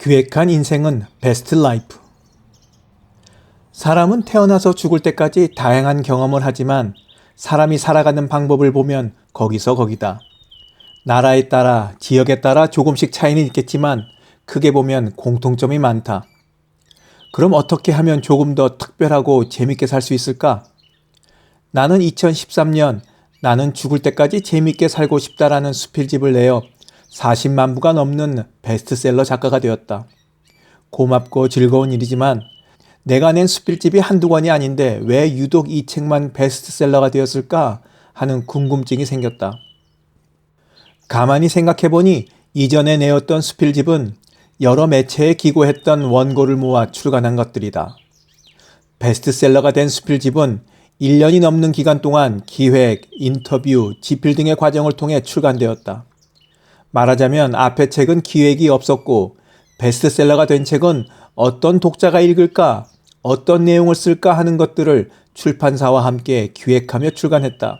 기획한 인생은 베스트 라이프. 사람은 태어나서 죽을 때까지 다양한 경험을 하지만 사람이 살아가는 방법을 보면 거기서 거기다. 나라에 따라, 지역에 따라 조금씩 차이는 있겠지만 크게 보면 공통점이 많다. 그럼 어떻게 하면 조금 더 특별하고 재밌게 살 수 있을까? 나는 2013년 나는 죽을 때까지 재밌게 살고 싶다라는 수필집을 내어 40만 부가 넘는 베스트셀러 작가가 되었다. 고맙고 즐거운 일이지만 내가 낸 수필집이 한두 권이 아닌데 왜 유독 이 책만 베스트셀러가 되었을까 하는 궁금증이 생겼다. 가만히 생각해보니 이전에 내었던 수필집은 여러 매체에 기고했던 원고를 모아 출간한 것들이다. 베스트셀러가 된 수필집은 1년이 넘는 기간 동안 기획, 인터뷰, 집필 등의 과정을 통해 출간되었다. 말하자면 앞의 책은 기획이 없었고 베스트셀러가 된 책은 어떤 독자가 읽을까, 어떤 내용을 쓸까 하는 것들을 출판사와 함께 기획하며 출간했다.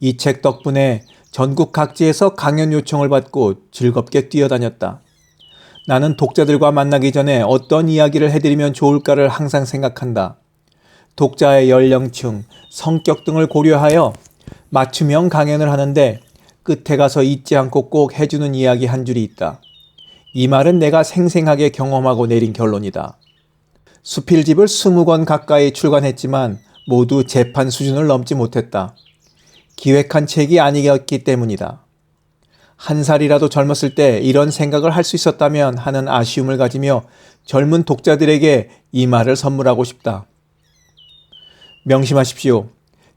이 책 덕분에 전국 각지에서 강연 요청을 받고 즐겁게 뛰어다녔다. 나는 독자들과 만나기 전에 어떤 이야기를 해드리면 좋을까를 항상 생각한다. 독자의 연령층, 성격 등을 고려하여 맞춤형 강연을 하는데 끝에 가서 잊지 않고 꼭 해주는 이야기 한 줄이 있다. 이 말은 내가 생생하게 경험하고 내린 결론이다. 수필집을 20권 가까이 출간했지만 모두 재판 수준을 넘지 못했다. 기획한 책이 아니었기 때문이다. 한 살이라도 젊었을 때 이런 생각을 할 수 있었다면 하는 아쉬움을 가지며 젊은 독자들에게 이 말을 선물하고 싶다. 명심하십시오.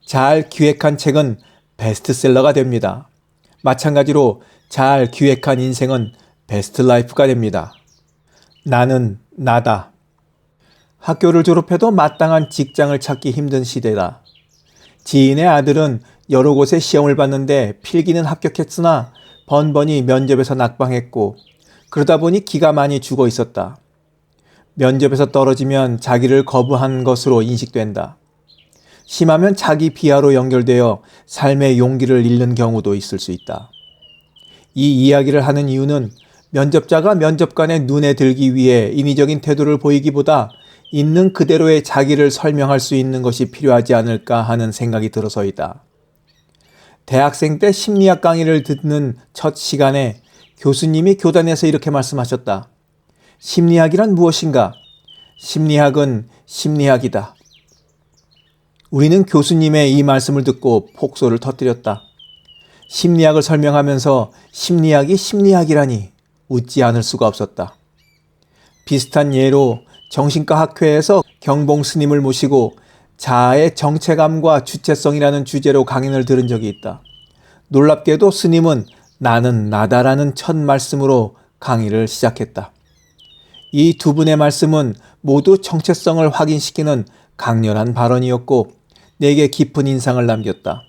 잘 기획한 책은 베스트셀러가 됩니다. 마찬가지로 잘 기획한 인생은 베스트 라이프가 됩니다. 나는 나다. 학교를 졸업해도 마땅한 직장을 찾기 힘든 시대다. 지인의 아들은 여러 곳에 시험을 봤는데 필기는 합격했으나 번번이 면접에서 낙방했고 그러다 보니 기가 많이 죽어 있었다. 면접에서 떨어지면 자기를 거부한 것으로 인식된다. 심하면 자기 비하로 연결되어 삶의 용기를 잃는 경우도 있을 수 있다. 이 이야기를 하는 이유는 면접자가 면접관의 눈에 들기 위해 인위적인 태도를 보이기보다 있는 그대로의 자기를 설명할 수 있는 것이 필요하지 않을까 하는 생각이 들어서이다. 대학생 때 심리학 강의를 듣는 첫 시간에 교수님이 교단에서 이렇게 말씀하셨다. 심리학이란 무엇인가? 심리학은 심리학이다. 우리는 교수님의 이 말씀을 듣고 폭소를 터뜨렸다. 심리학을 설명하면서 심리학이 심리학이라니 웃지 않을 수가 없었다. 비슷한 예로 정신과 학회에서 경봉 스님을 모시고 자아의 정체감과 주체성이라는 주제로 강연을 들은 적이 있다. 놀랍게도 스님은 나는 나다라는 첫 말씀으로 강의를 시작했다. 이 두 분의 말씀은 모두 정체성을 확인시키는 강렬한 발언이었고 내게 깊은 인상을 남겼다.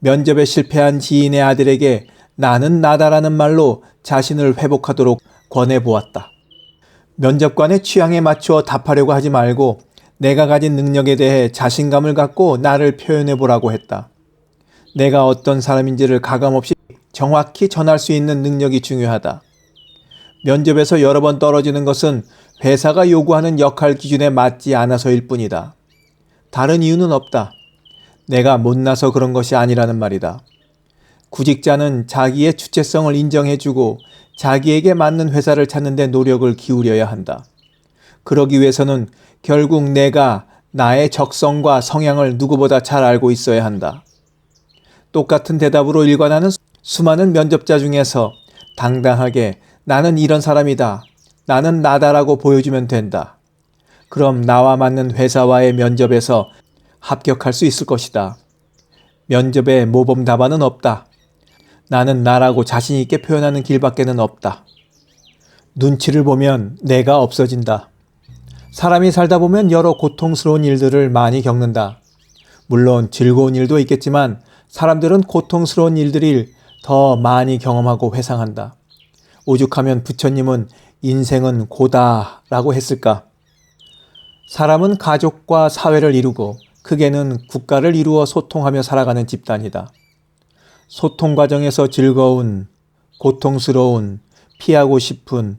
면접에 실패한 지인의 아들에게 나는 나다라는 말로 자신을 회복하도록 권해보았다. 면접관의 취향에 맞추어 답하려고 하지 말고 내가 가진 능력에 대해 자신감을 갖고 나를 표현해 보라고 했다. 내가 어떤 사람인지를 가감없이 정확히 전할 수 있는 능력이 중요하다. 면접에서 여러 번 떨어지는 것은 회사가 요구하는 역할 기준에 맞지 않아서일 뿐이다. 다른 이유는 없다. 내가 못나서 그런 것이 아니라는 말이다. 구직자는 자기의 주체성을 인정해주고 자기에게 맞는 회사를 찾는 데 노력을 기울여야 한다. 그러기 위해서는 결국 내가 나의 적성과 성향을 누구보다 잘 알고 있어야 한다. 똑같은 대답으로 일관하는 수많은 면접자 중에서 당당하게 나는 이런 사람이다. 나는 나다라고 보여주면 된다. 그럼 나와 맞는 회사와의 면접에서 합격할 수 있을 것이다. 면접에 모범 답안은 없다. 나는 나라고 자신 있게 표현하는 길밖에는 없다. 눈치를 보면 내가 없어진다. 사람이 살다 보면 여러 고통스러운 일들을 많이 겪는다. 물론 즐거운 일도 있겠지만 사람들은 고통스러운 일들을 더 많이 경험하고 회상한다. 오죽하면 부처님은 인생은 고다라고 했을까? 사람은 가족과 사회를 이루고 크게는 국가를 이루어 소통하며 살아가는 집단이다. 소통 과정에서 즐거운, 고통스러운, 피하고 싶은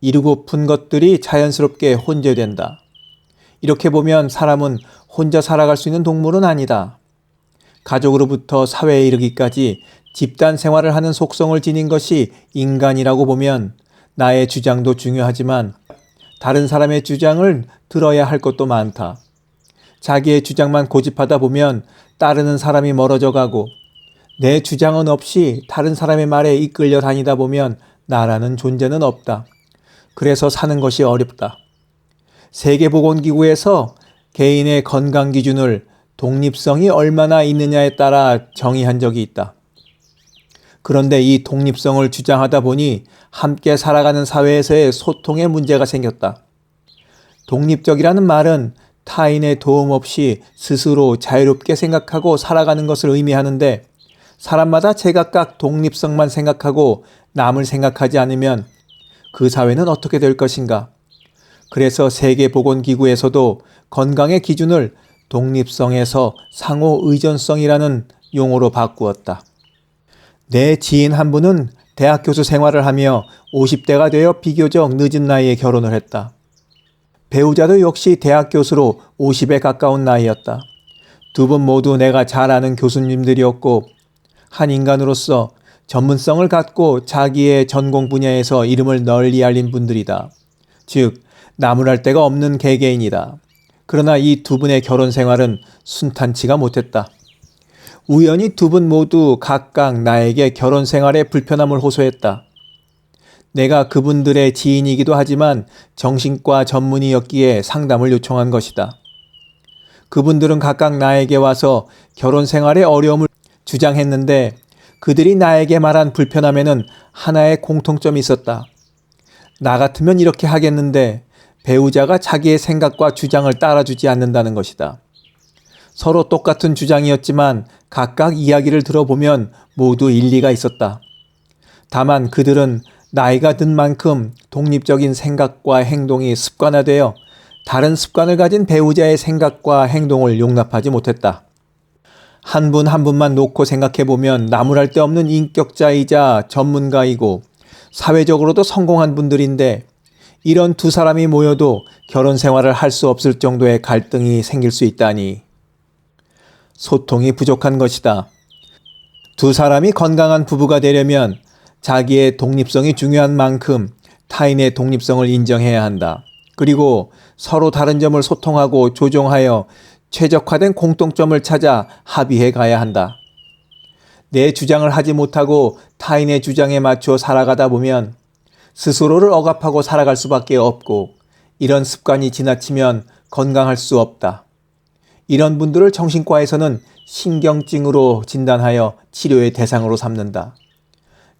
이루고픈 것들이 자연스럽게 혼재된다. 이렇게 보면 사람은 혼자 살아갈 수 있는 동물은 아니다. 가족으로부터 사회에 이르기까지 집단 생활을 하는 속성을 지닌 것이 인간이라고 보면 나의 주장도 중요하지만 다른 사람의 주장을 들어야 할 것도 많다. 자기의 주장만 고집하다 보면 따르는 사람이 멀어져 가고 내 주장은 없이 다른 사람의 말에 이끌려 다니다 보면 나라는 존재는 없다. 그래서 사는 것이 어렵다. 세계보건기구에서 개인의 건강 기준을 독립성이 얼마나 있느냐에 따라 정의한 적이 있다. 그런데 이 독립성을 주장하다 보니 함께 살아가는 사회에서의 소통에 문제가 생겼다. 독립적이라는 말은 타인의 도움 없이 스스로 자유롭게 생각하고 살아가는 것을 의미하는데 사람마다 제각각 독립성만 생각하고 남을 생각하지 않으면 그 사회는 어떻게 될 것인가? 그래서 세계보건기구에서도 건강의 기준을 독립성에서 상호 의존성이라는 용어로 바꾸었다. 내 지인 한 분은 대학 교수 생활을 하며 50대가 되어 비교적 늦은 나이에 결혼을 했다. 배우자도 역시 대학 교수로 50에 가까운 나이였다. 두 분 모두 내가 잘 아는 교수님들이었고, 한 인간으로서 전문성을 갖고 자기의 전공 분야에서 이름을 널리 알린 분들이다. 즉, 나무랄 데가 없는 개개인이다. 그러나 이 두 분의 결혼 생활은 순탄치가 못했다. 우연히 두 분 모두 각각 나에게 결혼 생활에 불편함을 호소했다. 내가 그분들의 지인이기도 하지만 정신과 전문의였기에 상담을 요청한 것이다. 그분들은 각각 나에게 와서 결혼 생활의 어려움을 주장했는데 그들이 나에게 말한 불편함에는 하나의 공통점이 있었다. 나 같으면 이렇게 하겠는데 배우자가 자기의 생각과 주장을 따라주지 않는다는 것이다. 서로 똑같은 주장이었지만 각각 이야기를 들어보면 모두 일리가 있었다. 다만 그들은 나이가 든 만큼 독립적인 생각과 행동이 습관화되어 다른 습관을 가진 배우자의 생각과 행동을 용납하지 못했다. 한 분한 분만 놓고 생각해 보면 나무랄 데 없는 인격자이자 전문가이고 사회적으로도 성공한 분들인데 이런 두 사람이 모여도 결혼 생활을 할 수 없을 정도의 갈등이 생길 수 있다니. 소통이 부족한 것이다. 두 사람이 건강한 부부가 되려면 자기의 독립성이 중요한 만큼 타인의 독립성을 인정해야 한다. 그리고 서로 다른 점을 소통하고 조정하여 최적화된 공통점을 찾아 합의해 가야 한다. 내 주장을 하지 못하고 타인의 주장에 맞춰 살아가다 보면 스스로를 억압하고 살아갈 수밖에 없고 이런 습관이 지나치면 건강할 수 없다. 이런 분들을 정신과에서는 신경증으로 진단하여 치료의 대상으로 삼는다.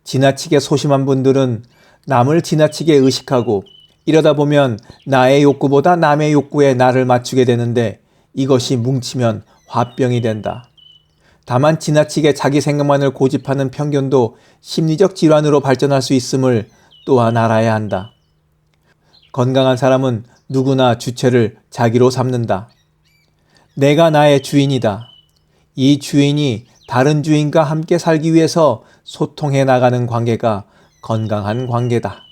지나치게 소심한 분들은 남을 지나치게 의식하고 이러다 보면 나의 욕구보다 남의 욕구에 나를 맞추게 되는데 이것이 뭉치면 화병이 된다. 다만 지나치게 자기 생각만을 고집하는 편견도 심리적 질환으로 발전할 수 있음을 또한 알아야 한다. 건강한 사람은 누구나 주체를 자기로 삼는다. 내가 나의 주인이다. 이 주인이 다른 주인과 함께 살기 위해서 소통해 나가는 관계가 건강한 관계다.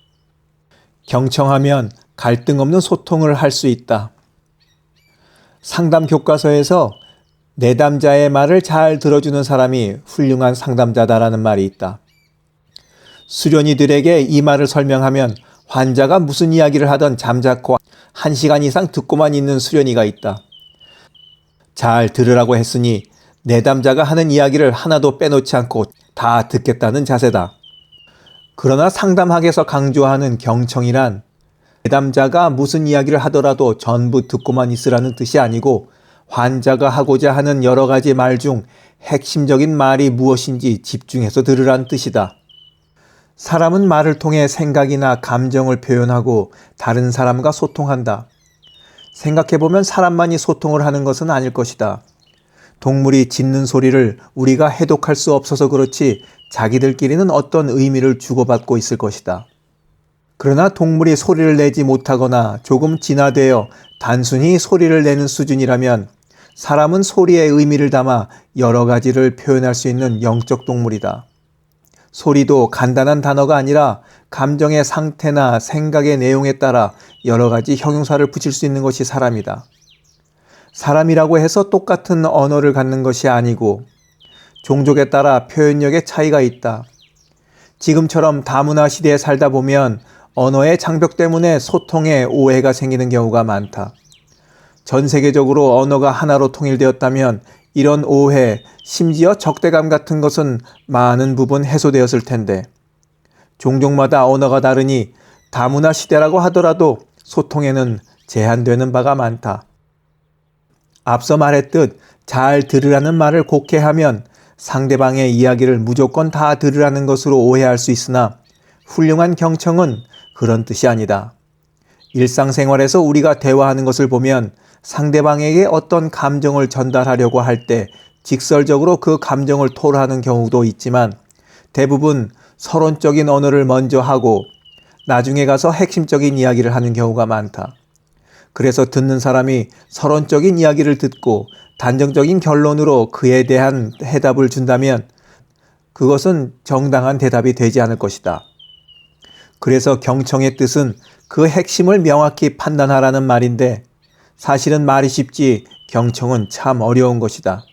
경청하면 갈등 없는 소통을 할 수 있다. 상담 교과서에서 내담자의 말을 잘 들어주는 사람이 훌륭한 상담자다라는 말이 있다. 수련이들에게 이 말을 설명하면 환자가 무슨 이야기를 하던 잠자코 한 시간 이상 듣고만 있는 수련이가 있다. 잘 들으라고 했으니 내담자가 하는 이야기를 하나도 빼놓지 않고 다 듣겠다는 자세다. 그러나 상담학에서 강조하는 경청이란 내담자가 무슨 이야기를 하더라도 전부 듣고만 있으라는 뜻이 아니고 환자가 하고자 하는 여러 가지 말 중 핵심적인 말이 무엇인지 집중해서 들으란 뜻이다. 사람은 말을 통해 생각이나 감정을 표현하고 다른 사람과 소통한다. 생각해보면 사람만이 소통을 하는 것은 아닐 것이다. 동물이 짖는 소리를 우리가 해독할 수 없어서 그렇지 자기들끼리는 어떤 의미를 주고받고 있을 것이다. 그러나 동물이 소리를 내지 못하거나 조금 진화되어 단순히 소리를 내는 수준이라면 사람은 소리의 의미를 담아 여러 가지를 표현할 수 있는 영적 동물이다. 소리도 간단한 단어가 아니라 감정의 상태나 생각의 내용에 따라 여러 가지 형용사를 붙일 수 있는 것이 사람이다. 사람이라고 해서 똑같은 언어를 갖는 것이 아니고 종족에 따라 표현력의 차이가 있다. 지금처럼 다문화 시대에 살다 보면 언어의 장벽 때문에 소통에 오해가 생기는 경우가 많다. 전 세계적으로 언어가 하나로 통일되었다면 이런 오해, 심지어 적대감 같은 것은 많은 부분 해소되었을 텐데, 종족마다 언어가 다르니 다문화 시대라고 하더라도 소통에는 제한되는 바가 많다. 앞서 말했듯 잘 들으라는 말을 곡해 하면 상대방의 이야기를 무조건 다 들으라는 것으로 오해할 수 있으나 훌륭한 경청은 그런 뜻이 아니다. 일상생활에서 우리가 대화하는 것을 보면 상대방에게 어떤 감정을 전달하려고 할 때 직설적으로 그 감정을 토로하는 경우도 있지만 대부분 서론적인 언어를 먼저 하고 나중에 가서 핵심적인 이야기를 하는 경우가 많다. 그래서 듣는 사람이 서론적인 이야기를 듣고 단정적인 결론으로 그에 대한 해답을 준다면 그것은 정당한 대답이 되지 않을 것이다. 그래서 경청의 뜻은 그 핵심을 명확히 판단하라는 말인데 사실은 말이 쉽지 경청은 참 어려운 것이다.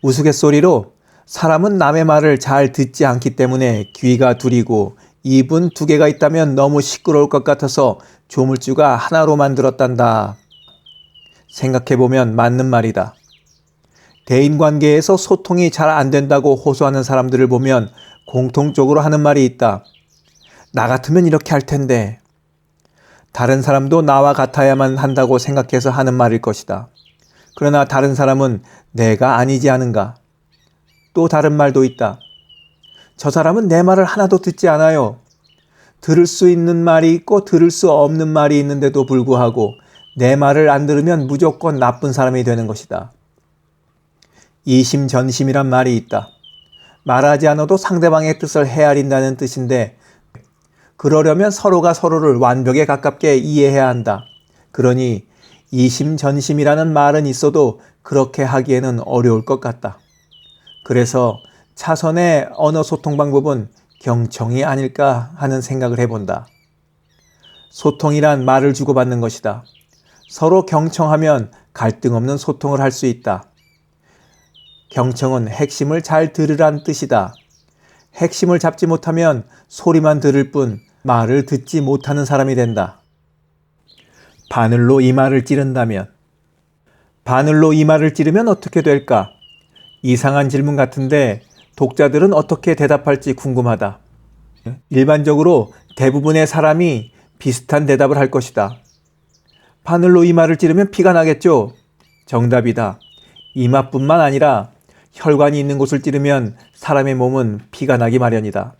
우스갯소리로 사람은 남의 말을 잘 듣지 않기 때문에 귀가 둘이고 입은 두 개가 있다면 너무 시끄러울 것 같아서 조물주가 하나로 만들었단다. 생각해보면 맞는 말이다. 대인 관계에서 소통이 잘 안 된다고 호소하는 사람들을 보면 공통적으로 하는 말이 있다. 나 같으면 이렇게 할 텐데. 다른 사람도 나와 같아야만 한다고 생각해서 하는 말일 것이다. 그러나 다른 사람은 내가 아니지 않은가. 또 다른 말도 있다. 저 사람은 내 말을 하나도 듣지 않아요. 들을 수 있는 말이 있고 들을 수 없는 말이 있는데도 불구하고 내 말을 안 들으면 무조건 나쁜 사람이 되는 것이다. 이심전심이란 말이 있다. 말하지 않아도 상대방의 뜻을 헤아린다는 뜻인데 그러려면 서로가 서로를 완벽에 가깝게 이해해야 한다. 그러니 이심전심이라는 말은 있어도 그렇게 하기에는 어려울 것 같다. 그래서 차선의 언어 소통 방법은 경청이 아닐까 하는 생각을 해본다. 소통이란 말을 주고받는 것이다. 서로 경청하면 갈등 없는 소통을 할 수 있다. 경청은 핵심을 잘 들으란 뜻이다. 핵심을 잡지 못하면 소리만 들을 뿐 말을 듣지 못하는 사람이 된다. 바늘로 이마를 찌른다면 바늘로 이마를 찌르면 어떻게 될까? 이상한 질문 같은데 독자들은 어떻게 대답할지 궁금하다. 일반적으로 대부분의 사람이 비슷한 대답을 할 것이다. 바늘로 이마를 찌르면 피가 나겠죠? 정답이다. 이마뿐만 아니라 혈관이 있는 곳을 찌르면 사람의 몸은 피가 나기 마련이다.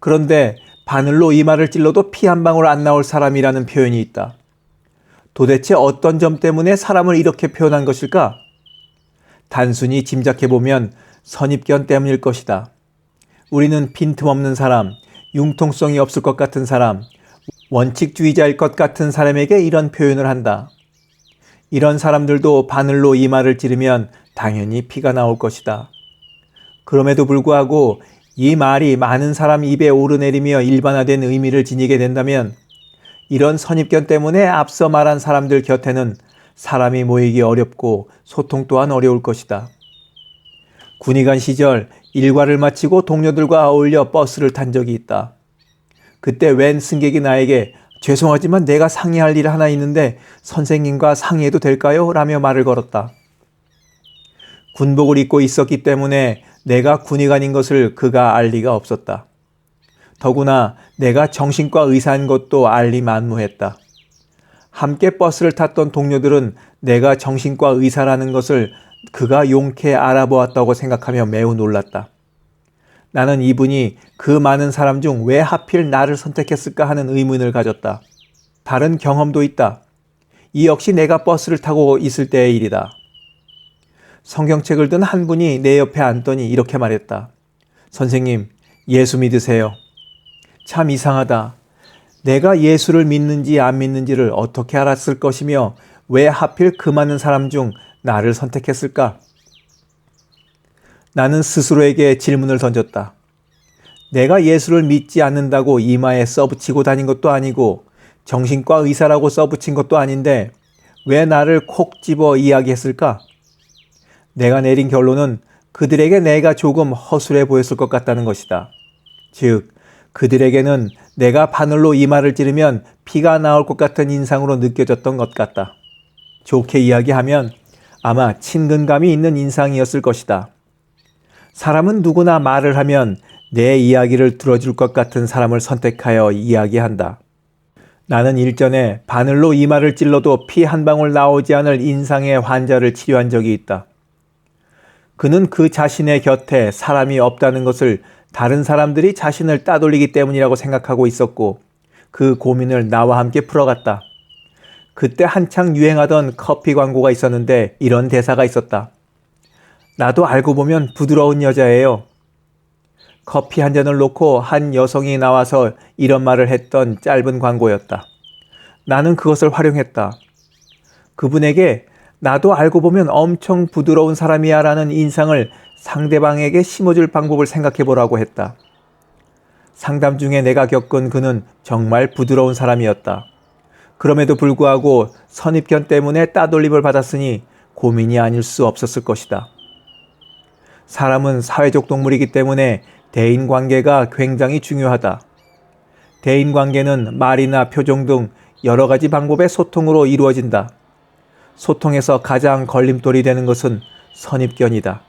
그런데 바늘로 이마를 찔러도 피 한 방울 안 나올 사람이라는 표현이 있다. 도대체 어떤 점 때문에 사람을 이렇게 표현한 것일까? 단순히 짐작해보면 선입견 때문일 것이다. 우리는 빈틈없는 사람, 융통성이 없을 것 같은 사람, 원칙주의자일 것 같은 사람에게 이런 표현을 한다. 이런 사람들도 바늘로 이마를 찌르면 당연히 피가 나올 것이다. 그럼에도 불구하고 이 말이 많은 사람 입에 오르내리며 일반화된 의미를 지니게 된다면 이런 선입견 때문에 앞서 말한 사람들 곁에는 사람이 모이기 어렵고 소통 또한 어려울 것이다. 군의관 시절 일과를 마치고 동료들과 어울려 버스를 탄 적이 있다. 그때 웬 승객이 나에게 죄송하지만 내가 상의할 일 하나 있는데 선생님과 상의해도 될까요? 라며 말을 걸었다. 군복을 입고 있었기 때문에 내가 군의관인 것을 그가 알 리가 없었다. 더구나 내가 정신과 의사인 것도 알리 만무했다. 함께 버스를 탔던 동료들은 내가 정신과 의사라는 것을 그가 용케 알아보았다고 생각하며 매우 놀랐다. 나는 이분이 그 많은 사람 중 왜 하필 나를 선택했을까 하는 의문을 가졌다. 다른 경험도 있다. 이 역시 내가 버스를 타고 있을 때의 일이다. 성경책을 든 한 분이 내 옆에 앉더니 이렇게 말했다. 선생님, 예수 믿으세요. 참 이상하다. 내가 예수를 믿는지 안 믿는지를 어떻게 알았을 것이며 왜 하필 그 많은 사람 중 나를 선택했을까? 나는 스스로에게 질문을 던졌다. 내가 예수를 믿지 않는다고 이마에 써붙이고 다닌 것도 아니고 정신과 의사라고 써붙인 것도 아닌데 왜 나를 콕 집어 이야기했을까? 내가 내린 결론은 그들에게 내가 조금 허술해 보였을 것 같다는 것이다. 즉, 그들에게는 내가 바늘로 이마를 찌르면 피가 나올 것 같은 인상으로 느껴졌던 것 같다. 좋게 이야기하면 아마 친근감이 있는 인상이었을 것이다. 사람은 누구나 말을 하면 내 이야기를 들어줄 것 같은 사람을 선택하여 이야기한다. 나는 일전에 바늘로 이마를 찔러도 피 한 방울 나오지 않을 인상의 환자를 치료한 적이 있다. 그는 그 자신의 곁에 사람이 없다는 것을 다른 사람들이 자신을 따돌리기 때문이라고 생각하고 있었고 그 고민을 나와 함께 풀어갔다. 그때 한창 유행하던 커피 광고가 있었는데 이런 대사가 있었다. 나도 알고 보면 부드러운 여자예요. 커피 한 잔을 놓고 한 여성이 나와서 이런 말을 했던 짧은 광고였다. 나는 그것을 활용했다. 그분에게 나도 알고 보면 엄청 부드러운 사람이야 라는 인상을 상대방에게 심어줄 방법을 생각해 보라고 했다. 상담 중에 내가 겪은 그는 정말 부드러운 사람이었다. 그럼에도 불구하고 선입견 때문에 따돌림을 받았으니 고민이 아닐 수 없었을 것이다. 사람은 사회적 동물이기 때문에 대인 관계가 굉장히 중요하다. 대인 관계는 말이나 표정 등 여러 가지 방법의 소통으로 이루어진다. 소통에서 가장 걸림돌이 되는 것은 선입견이다.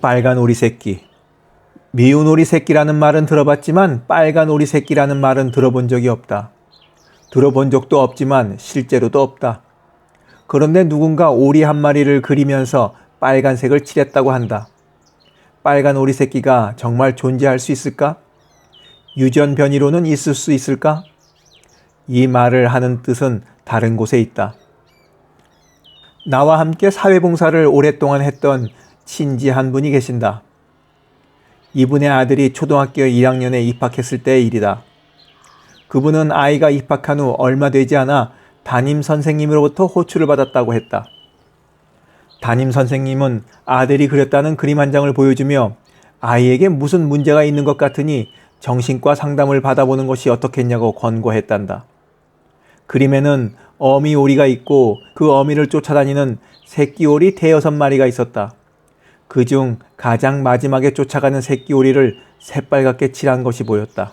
빨간 오리 새끼. 미운 오리 새끼라는 말은 들어봤지만 빨간 오리 새끼라는 말은 들어본 적이 없다. 들어본 적도 없지만 실제로도 없다. 그런데 누군가 오리 한 마리를 그리면서 빨간색을 칠했다고 한다. 빨간 오리 새끼가 정말 존재할 수 있을까? 유전 변이로는 있을 수 있을까? 이 말을 하는 뜻은 다른 곳에 있다. 나와 함께 사회봉사를 오랫동안 했던 친지 한 분이 계신다. 이분의 아들이 초등학교 1학년에 입학했을 때의 일이다. 그분은 아이가 입학한 후 얼마 되지 않아 담임 선생님으로부터 호출을 받았다고 했다. 담임 선생님은 아들이 그렸다는 그림 한 장을 보여주며 아이에게 무슨 문제가 있는 것 같으니 정신과 상담을 받아보는 것이 어떻겠냐고 권고했단다. 그림에는 어미 오리가 있고 그 어미를 쫓아다니는 새끼 오리 대여섯 마리가 있었다. 그 중 가장 마지막에 쫓아가는 새끼 오리를 새빨갛게 칠한 것이 보였다.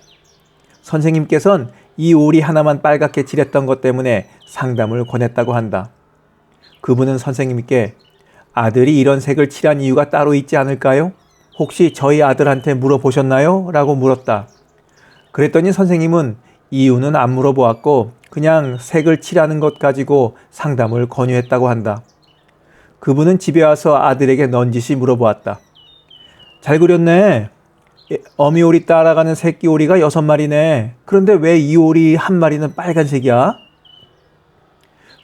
선생님께선 이 오리 하나만 빨갛게 칠했던 것 때문에 상담을 권했다고 한다. 그분은 선생님께 아들이 이런 색을 칠한 이유가 따로 있지 않을까요? 혹시 저희 아들한테 물어보셨나요? 라고 물었다. 그랬더니 선생님은 이유는 안 물어보았고 그냥 색을 칠하는 것 가지고 상담을 권유했다고 한다. 그분은 집에 와서 아들에게 넌지시 물어보았다. 잘 그렸네. 어미 오리 따라가는 새끼 오리가 여섯 마리네. 그런데 왜 이 오리 한 마리는 빨간색이야?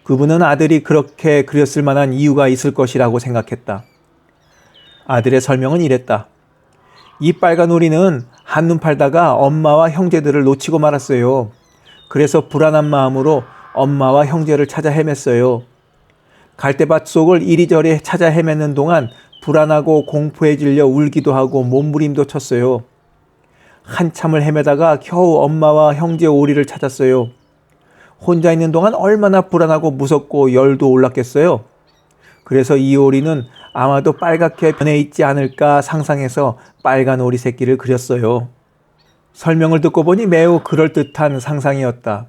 그분은 아들이 그렇게 그렸을 만한 이유가 있을 것이라고 생각했다. 아들의 설명은 이랬다. 이 빨간 오리는 한눈 팔다가 엄마와 형제들을 놓치고 말았어요. 그래서 불안한 마음으로 엄마와 형제를 찾아 헤맸어요. 갈대밭 속을 이리저리 찾아 헤매는 동안 불안하고 공포에 질려 울기도 하고 몸부림도 쳤어요. 한참을 헤매다가 겨우 엄마와 형제 오리를 찾았어요. 혼자 있는 동안 얼마나 불안하고 무섭고 열도 올랐겠어요. 그래서 이 오리는 아마도 빨갛게 변해 있지 않을까 상상해서 빨간 오리 새끼를 그렸어요. 설명을 듣고 보니 매우 그럴듯한 상상이었다.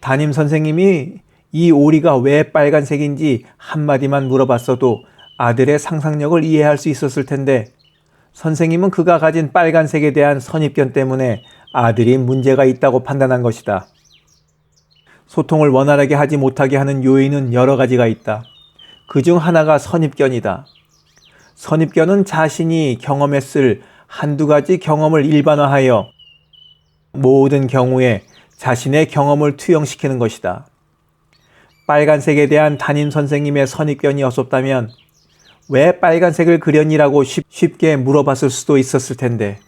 담임 선생님이 이 오리가 왜 빨간색인지 한마디만 물어봤어도 아들의 상상력을 이해할 수 있었을 텐데 선생님은 그가 가진 빨간색에 대한 선입견 때문에 아들이 문제가 있다고 판단한 것이다. 소통을 원활하게 하지 못하게 하는 요인은 여러 가지가 있다. 그 중 하나가 선입견이다. 선입견은 자신이 경험했을 한두 가지 경험을 일반화하여 모든 경우에 자신의 경험을 투영시키는 것이다. 빨간색에 대한 담임 선생님의 선입견이 없었다면 왜 빨간색을 그렸니라고 쉽게 물어봤을 수도 있었을 텐데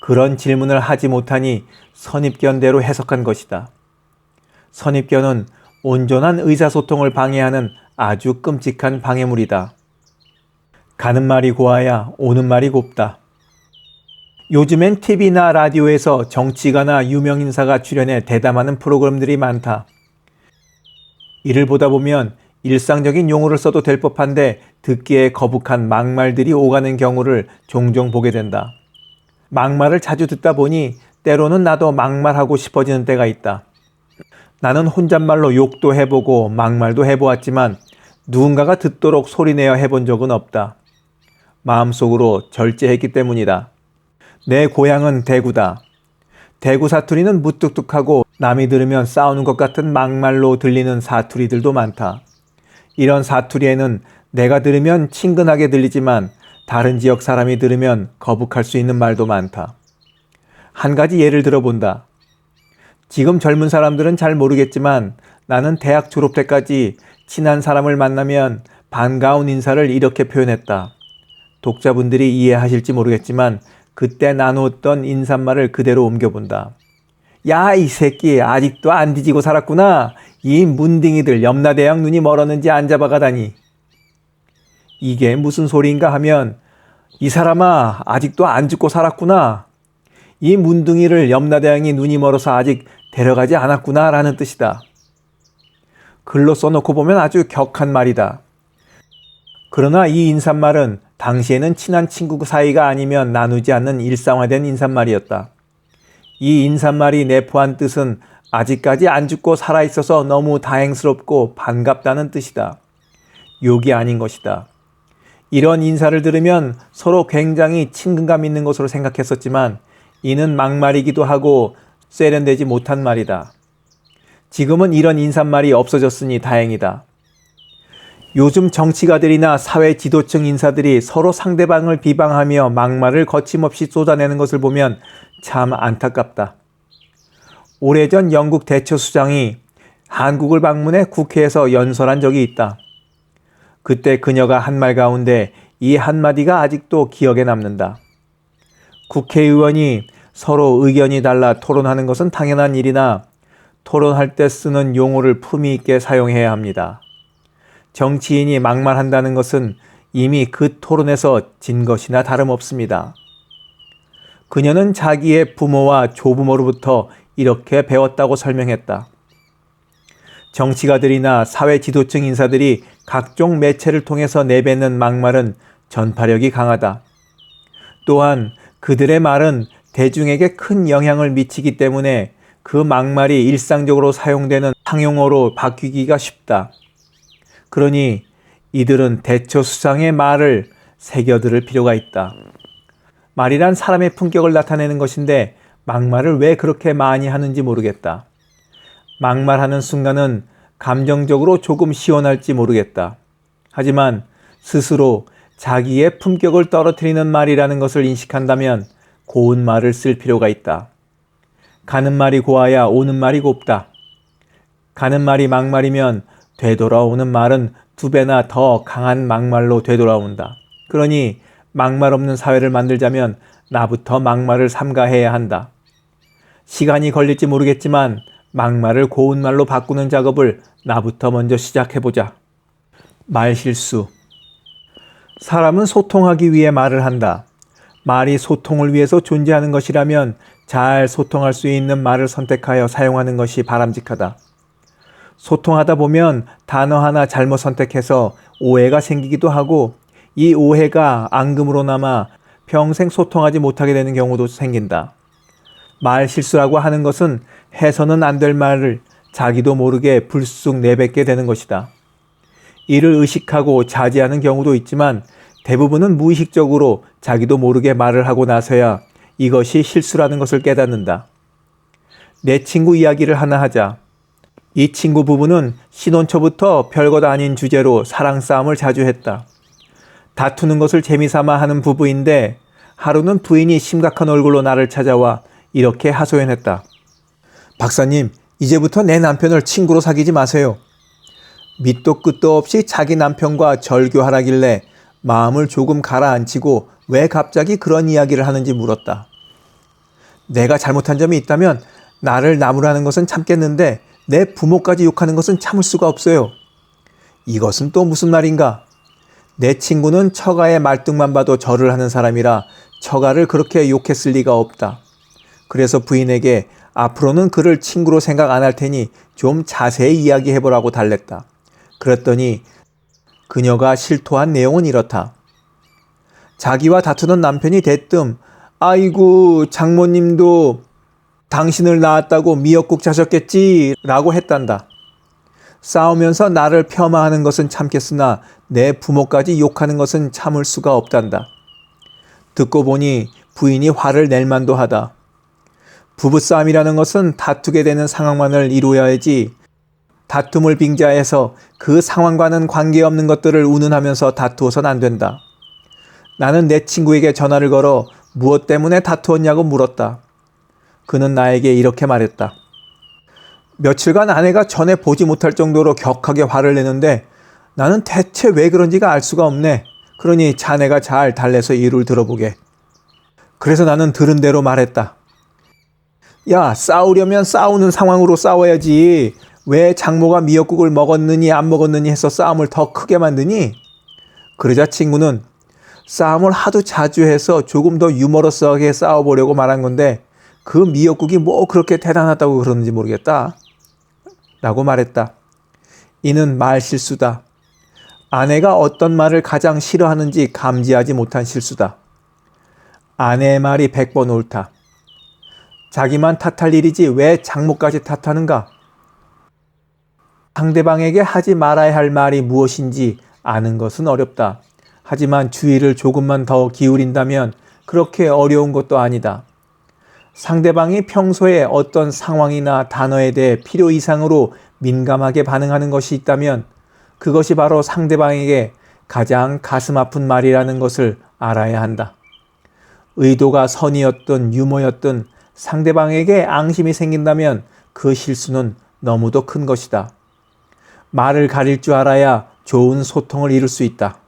그런 질문을 하지 못하니 선입견대로 해석한 것이다. 선입견은 온전한 의사소통을 방해하는 아주 끔찍한 방해물이다. 가는 말이 고와야 오는 말이 곱다. 요즘엔 TV나 라디오에서 정치가나 유명인사가 출연해 대담하는 프로그램들이 많다. 이를 보다 보면 일상적인 용어를 써도 될 법한데 듣기에 거북한 막말들이 오가는 경우를 종종 보게 된다. 막말을 자주 듣다 보니 때로는 나도 막말하고 싶어지는 때가 있다. 나는 혼잣말로 욕도 해보고 막말도 해보았지만 누군가가 듣도록 소리내어 해본 적은 없다. 마음속으로 절제했기 때문이다. 내 고향은 대구다. 대구 사투리는 무뚝뚝하고 남이 들으면 싸우는 것 같은 막말로 들리는 사투리들도 많다. 이런 사투리에는 내가 들으면 친근하게 들리지만 다른 지역 사람이 들으면 거북할 수 있는 말도 많다. 한 가지 예를 들어본다. 지금 젊은 사람들은 잘 모르겠지만 나는 대학 졸업 때까지 친한 사람을 만나면 반가운 인사를 이렇게 표현했다. 독자분들이 이해하실지 모르겠지만 그때 나누었던 인사말을 그대로 옮겨본다. 야, 이 새끼, 아직도 안 뒤지고 살았구나. 이 문딩이들 염라대왕 눈이 멀었는지 안 잡아가다니. 이게 무슨 소리인가 하면 이 사람아, 아직도 안 죽고 살았구나. 이 문둥이를 염라대왕이 눈이 멀어서 아직 데려가지 않았구나 라는 뜻이다. 글로 써놓고 보면 아주 격한 말이다. 그러나 이 인사말은 당시에는 친한 친구 사이가 아니면 나누지 않는 일상화된 인사말이었다. 이 인사말이 내포한 뜻은 아직까지 안 죽고 살아있어서 너무 다행스럽고 반갑다는 뜻이다. 욕이 아닌 것이다. 이런 인사를 들으면 서로 굉장히 친근감 있는 것으로 생각했었지만 이는 막말이기도 하고 세련되지 못한 말이다. 지금은 이런 인사말이 없어졌으니 다행이다. 요즘 정치가들이나 사회 지도층 인사들이 서로 상대방을 비방하며 막말을 거침없이 쏟아내는 것을 보면 참 안타깝다. 오래전 영국 대처 수장이 한국을 방문해 국회에서 연설한 적이 있다. 그때 그녀가 한 말 가운데 이 한마디가 아직도 기억에 남는다. 국회의원이 서로 의견이 달라 토론하는 것은 당연한 일이나 토론할 때 쓰는 용어를 품위 있게 사용해야 합니다. 정치인이 막말한다는 것은 이미 그 토론에서 진 것이나 다름없습니다. 그녀는 자기의 부모와 조부모로부터 이렇게 배웠다고 설명했다. 정치가들이나 사회 지도층 인사들이 각종 매체를 통해서 내뱉는 막말은 전파력이 강하다. 또한 그들의 말은 대중에게 큰 영향을 미치기 때문에 그 막말이 일상적으로 사용되는 상용어로 바뀌기가 쉽다. 그러니 이들은 대처 수상의 말을 새겨들을 필요가 있다. 말이란 사람의 품격을 나타내는 것인데 막말을 왜 그렇게 많이 하는지 모르겠다. 막말하는 순간은 감정적으로 조금 시원할지 모르겠다. 하지만 스스로 자기의 품격을 떨어뜨리는 말이라는 것을 인식한다면 고운 말을 쓸 필요가 있다. 가는 말이 고와야 오는 말이 곱다. 가는 말이 막말이면 되돌아오는 말은 두 배나 더 강한 막말로 되돌아온다. 그러니 막말 없는 사회를 만들자면 나부터 막말을 삼가해야 한다. 시간이 걸릴지 모르겠지만 막말을 고운 말로 바꾸는 작업을 나부터 먼저 시작해보자. 말 실수. 사람은 소통하기 위해 말을 한다. 말이 소통을 위해서 존재하는 것이라면 잘 소통할 수 있는 말을 선택하여 사용하는 것이 바람직하다. 소통하다 보면 단어 하나 잘못 선택해서 오해가 생기기도 하고 이 오해가 앙금으로 남아 평생 소통하지 못하게 되는 경우도 생긴다. 말 실수라고 하는 것은 해서는 안 될 말을 자기도 모르게 불쑥 내뱉게 되는 것이다. 이를 의식하고 자제하는 경우도 있지만 대부분은 무의식적으로 자기도 모르게 말을 하고 나서야 이것이 실수라는 것을 깨닫는다. 내 친구 이야기를 하나 하자. 이 친구 부부는 신혼 초부터 별것 아닌 주제로 사랑 싸움을 자주 했다. 다투는 것을 재미삼아 하는 부부인데 하루는 부인이 심각한 얼굴로 나를 찾아와 이렇게 하소연했다. 박사님, 이제부터 내 남편을 친구로 사귀지 마세요. 밑도 끝도 없이 자기 남편과 절교하라길래 마음을 조금 가라앉히고 왜 갑자기 그런 이야기를 하는지 물었다. 내가 잘못한 점이 있다면 나를 나무라는 것은 참겠는데 내 부모까지 욕하는 것은 참을 수가 없어요. 이것은 또 무슨 말인가? 내 친구는 처가의 말뚝만 봐도 절을 하는 사람이라 처가를 그렇게 욕했을 리가 없다. 그래서 부인에게 앞으로는 그를 친구로 생각 안 할 테니 좀 자세히 이야기해보라고 달랬다. 그랬더니 그녀가 실토한 내용은 이렇다. 자기와 다투던 남편이 대뜸 아이고 장모님도 당신을 낳았다고 미역국 자셨겠지 라고 했단다. 싸우면서 나를 폄하하는 것은 참겠으나 내 부모까지 욕하는 것은 참을 수가 없단다. 듣고 보니 부인이 화를 낼 만도 하다. 부부싸움이라는 것은 다투게 되는 상황만을 이루어야지 다툼을 빙자해서 그 상황과는 관계없는 것들을 운운하면서 다투어선 안 된다. 나는 내 친구에게 전화를 걸어 무엇 때문에 다투었냐고 물었다. 그는 나에게 이렇게 말했다. 며칠간 아내가 전에 보지 못할 정도로 격하게 화를 내는데 나는 대체 왜 그런지가 알 수가 없네. 그러니 자네가 잘 달래서 이유를 들어보게. 그래서 나는 들은 대로 말했다. 야, 싸우려면 싸우는 상황으로 싸워야지. 왜 장모가 미역국을 먹었느니 안 먹었느니 해서 싸움을 더 크게 만드니? 그러자 친구는 싸움을 하도 자주 해서 조금 더 유머러스하게 싸워보려고 말한 건데 그 미역국이 뭐 그렇게 대단하다고 그러는지 모르겠다. 라고 말했다. 이는 말 실수다. 아내가 어떤 말을 가장 싫어하는지 감지하지 못한 실수다. 아내의 말이 백번 옳다. 자기만 탓할 일이지 왜 장모까지 탓하는가? 상대방에게 하지 말아야 할 말이 무엇인지 아는 것은 어렵다. 하지만 주의를 조금만 더 기울인다면 그렇게 어려운 것도 아니다. 상대방이 평소에 어떤 상황이나 단어에 대해 필요 이상으로 민감하게 반응하는 것이 있다면 그것이 바로 상대방에게 가장 가슴 아픈 말이라는 것을 알아야 한다. 의도가 선이었든 유머였든 상대방에게 앙심이 생긴다면 그 실수는 너무도 큰 것이다. 말을 가릴 줄 알아야 좋은 소통을 이룰 수 있다.